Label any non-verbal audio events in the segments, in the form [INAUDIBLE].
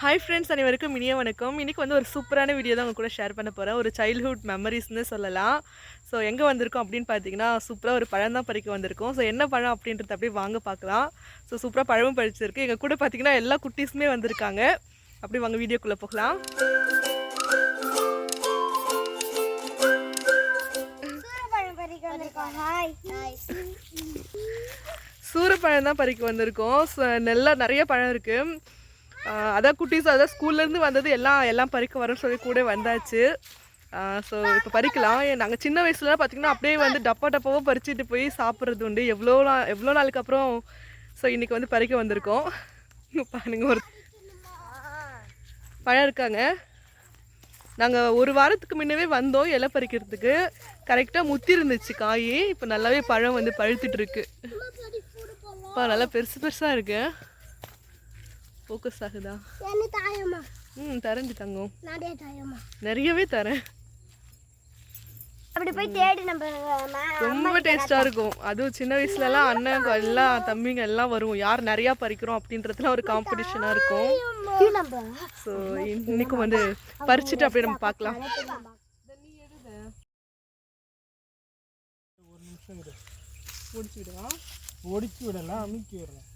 Hi friends அனைவருக்கும் இனிய வணக்கம். இன்றைக்கி வந்து ஒரு சூப்பரான வீடியோ தான் உங்க கூட ஷேர் பண்ண போகிறேன் ஒரு சைல்ட்ஹுட் மெமரிஸ்னு சொல்லலாம். ஸோ எங்கே வந்திருக்கோம் அப்படின்னு பார்த்தீங்கன்னா சூப்பராக ஒரு பழம் தான் பறிக்க வந்திருக்கோம். ஸோ என்ன பழம் அப்படின்றத அப்படியே வாங்க பார்க்கலாம் ஸோ சூப்பராக பழமும் பறிச்சிருக்கு. எங்கள் கூட பார்த்தீங்கன்னா எல்லா குட்டீஸுமே வந்திருக்காங்க. அப்படி வாங்க வீடியோக்குள்ளே போகலாம். சூரப்பழம் தான் பறிக்க வந்திருக்கோம். ஸோ நல்லா நிறைய பழம் இருக்குது அதான் குட்டீஸ் அதான் ஸ்கூல்லேருந்து வந்தது எல்லாம் எல்லாம் பறிக்க வரோம்னு சொல்லி கூட வந்தாச்சு. ஸோ இப்போ பறிக்கலாம். நாங்கள் சின்ன வயசுலலாம் பார்த்தீங்கன்னா அப்படியே வந்து டப்பா டப்பாவாக பறிச்சுட்டு போய் சாப்பிட்றது உண்டு. எவ்வளோ நாள் எவ்வளோ நாளுக்கு அப்புறம் ஸோ இன்றைக்கி வந்து பறிக்க வந்திருக்கோம். பாருங்க ஒரு பழம் இருக்காங்க. நாங்கள் ஒரு வாரத்துக்கு முன்னவே வந்தோம் இலை பறிக்கிறதுக்கு. கரெக்டாக முத்தி இருந்துச்சு காய். இப்போ நல்லாவே பழம் வந்து பழுத்துட்டு இருக்கு. நல்லா பெருசு பெருசாக இருக்குது ஃபோக்கஸ் ஆகுதா? என்ன தாயம்மா. ம் தரேன்டி தங்கம் நாடே தாயம்மா. நிறையவே தரேன். அப்படி போய் தேடி நம்ம ரொம்ப டேஸ்ட்டாக இருக்கும். அதுவும் சின்ன வயசுலலாம் அண்ணன் எல்லாம் தம்பிங்க எல்லாம் வரும் யார் நிறையா பறிக்கிறோம் அப்படின்றதுலாம் ஒரு காம்படிஷனாக இருக்கும். ஸோ இன்னைக்கும் வந்து பறிச்சுட்டு அப்படியே நம்ம பார்க்கலாம். ஒடிச்சு விடலாம் அமுக்கி விடலாம்.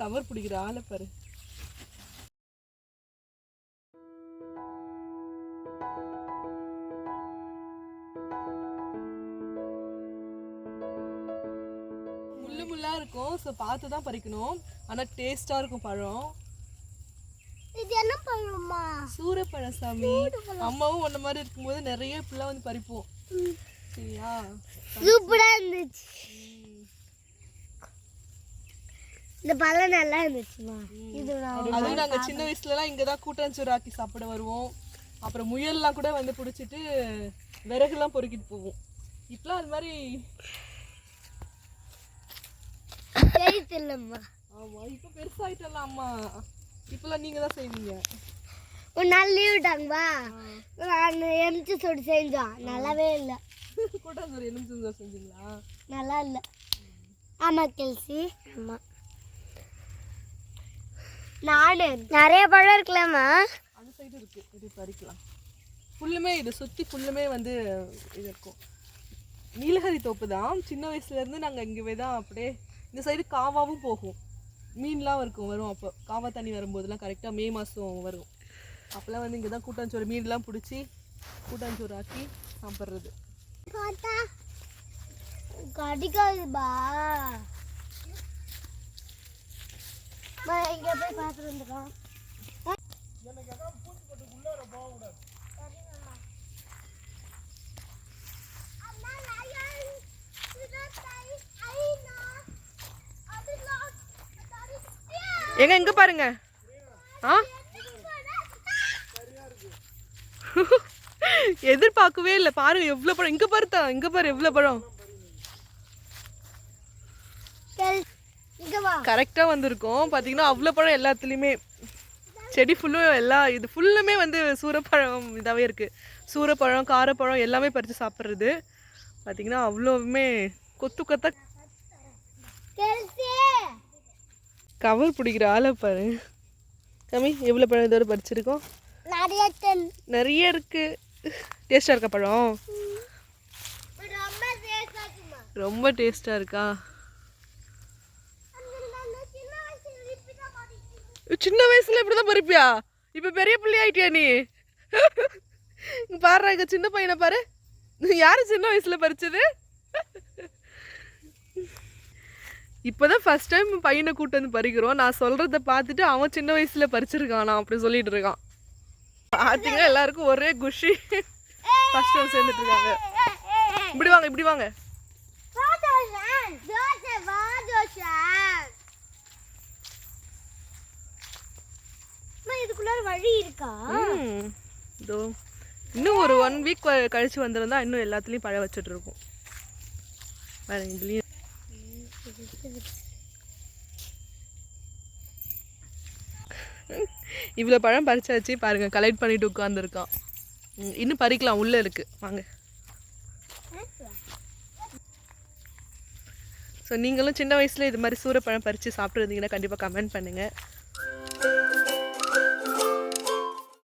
கவர் பிடிக்கிற ஆளை பாரு. முள்ளு முள்ளா இருக்கும். ஸோ பார்த்து தான் பறிக்கணும் ஆனால் டேஸ்டாக இருக்கும் பழம். இது என்ன பழம்மா? சூரப்பழம் சாமி. அம்மாவும் உன்ன மாதிரி இருக்கும்போது நிறைய இப்படிலாம் வந்து பறிப்போம். சரியா? சூப்பரா இருந்துச்சு. இந்த பழம் நல்லா இருந்துச்சுமா. இது அதுவும் நாங்க சின்ன வயசுல எல்லாம் இங்க தான் கூட்டாஞ்சோறு ஆக்கி சாப்பிட வருவோம். அப்புறம் முயல்லாம் கூட வந்து பிடிச்சிட்டு விறகுலாம் பொறுக்கிட்டு போவோம். இப்பலாம் அது மாதிரி தெரியுதுல்லம்மா ஆமா இப்ப பெருசாயிட்டலாம் அம்மா. இப்பெல்லாம் நீங்க தான் செய்வீங்க. ஒரு நாள் லீவ் விட்டாங்கப்பா நான் செஞ்சோம். நல்லாவே இல்லை. கூட்டாஞ்சோறு எலுமிச்சஞ்சோறு செஞ்சீங்களா? நல்லா இல்லை. ஆமாம் கெல்சி. ஆமாம் நாடு நிறைய பழம் இருக்கலாமா அந்த சைடு இருக்கு. இது பறிக்கலாம். ஃபுல்லுமே இது சுத்தி ஃபுல்லுமே வந்து இது இருக்கும். நீலகிரி தோப்பு தான். சின்ன வயசுல இருந்து நாங்க இங்கவே தான் அப்படியே இந்த சைடு காவாவும் போகும். மீன்லாம் இருக்கும் வரும் அப்போ. காவா தண்ணி வரும்போதெல்லாம் கரெக்டாக மே மாதம் வரும். அப்போல்லாம் வந்து இங்கே தான் கூட்டாஞ்சோறு மீன்லாம் பிடிச்சி கூட்டாஞ்சோறு ஆக்கி சாப்பிட்றது. பார்த்தா கடிக்காதுபா இங்க போய் பார்த்துட்டு வந்துடும் எங்க பாருங்க. ஆ? [LAUGHS] எதிர்பார்க்கவே இல்லை. பாருங்க எவ்வளோ பழம். இங்க பாருத்தா இங்க பாரு எவ்வளோ பழம் இங்க வா கரெக்டாக வந்திருக்கும். பார்த்தீங்கன்னா அவ்வளோ பழம் எல்லாத்துலேயுமே செடி ஃபுல்லும் எல்லா இது ஃபுல்லுமே வந்து சூரப்பழம் இதாகவே இருக்குது சூரப்பழம் காரப்பழம் எல்லாமே பறித்து சாப்பிட்றது. பார்த்தீங்கன்னா அவ்வளோவுமே கொத்து கொத்தா கவர் பிடிக்கிற ஆளை பாரு. கம்மி எவ்வளோ பழம் இதோட பறிச்சிருக்கோம்? நிறைய இருக்குது டேஸ்ட்டாக இருக்கா. பழம்? ரொம்ப டேஸ்ட்டாக இருக்கா சின்ன வயசுல repeat ஆ பாடிட்டு சின்ன வயசுல இப்படிதான் பறிப்பியா? இப்போ பெரிய பிள்ளை ஆயிட்டியா நீ? பாரு இங்க சின்ன பையனை பாரு. யாரு சின்ன வயசுல பறிச்சது? இப்போதான் ஃபர்ஸ்ட் டைம் பையனை கூட்டு வந்து பறிக்கிறோம். நான் சொல்றத பார்த்துட்டு அவன் சின்ன வயசுல பறிச்சிருக்கான்? அப்படி சொல்லிட்டு இருக்கான். பார்த்தீங்கன்னா எல்லாருக்கும் ஒரே குஷி. ஃபர்ஸ்ட் டைம் சேர்ந்துட்டு இருக்காங்க. இப்படி வாங்க இப்படி வாங்க. வழி இருக்கா? இதோ இன்னும் ஒரு ஒன் வீக் கழிச்சு வந்திருந்தா இன்னும் எல்லாத்துலேயும் பழம் வச்சுட்டு இருக்கோம். வேற இதுலேயும் இவ்வளோ பழம் பறிச்சாச்சு பாருங்க கலெக்ட் பண்ணிட்டு உட்காந்துருக்கான் இன்னும் பறிக்கலாம் உள்ளே இருக்கு. வாங்க. ஸோ நீங்களும் சின்ன வயசில் இது மாதிரி சூரப்பழம் பறித்து சாப்பிட்ருந்தீங்கன்னா கண்டிப்பாக கமெண்ட் பண்ணுங்கள்